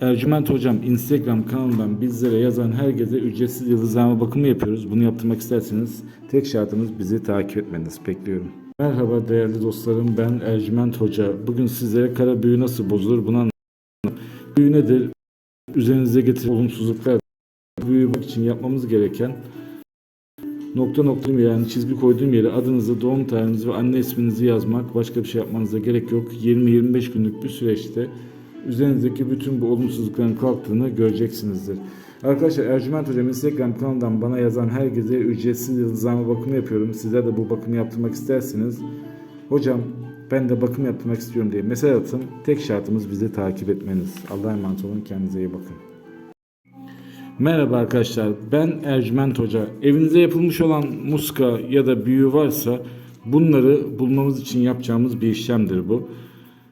Ercüment Hocam Instagram kanalından bizlere yazan herkese ücretsiz yıldızlama bakımı yapıyoruz. Bunu yaptırmak isterseniz tek şartımız bizi takip etmeniz. Bekliyorum. Merhaba değerli dostlarım ben Ercüment Hoca. Bugün sizlere kara büyü nasıl bozulur bunu anlatacağım. Büyü nedir? Üzerinize getiren olumsuzluklar. Büyü için yapmamız gereken nokta nokta yani çizgi koyduğum yere adınızı, doğum tarihinizi ve anne isminizi yazmak. Başka bir şey yapmanıza gerek yok. 20-25 günlük bir süreçte üzerinizdeki bütün bu olumsuzlukların kalktığını göreceksinizdir. Arkadaşlar Ercüment Hocam Instagram kanalından bana yazan herkese ücretsiz yıldızlama bakımı yapıyorum. Sizler de bu bakımı yaptırmak isterseniz hocam ben de bakım yaptırmak istiyorum diye mesaj atın. Tek şartımız bizi takip etmeniz. Allah'a emanet olun. Kendinize iyi bakın. Merhaba arkadaşlar ben Ercüment Hoca. Evinize yapılmış olan muska ya da büyü varsa bunları bulmamız için yapacağımız bir işlemdir bu.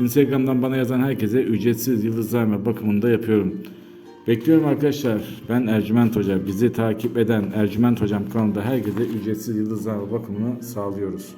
Instagram'dan bana yazan herkese ücretsiz yıldızlama bakımını da yapıyorum. Bekliyorum arkadaşlar. Ben Ercüment Hoca. Bizi takip eden Ercüment Hocam kanalında herkese ücretsiz yıldızlama bakımını sağlıyoruz.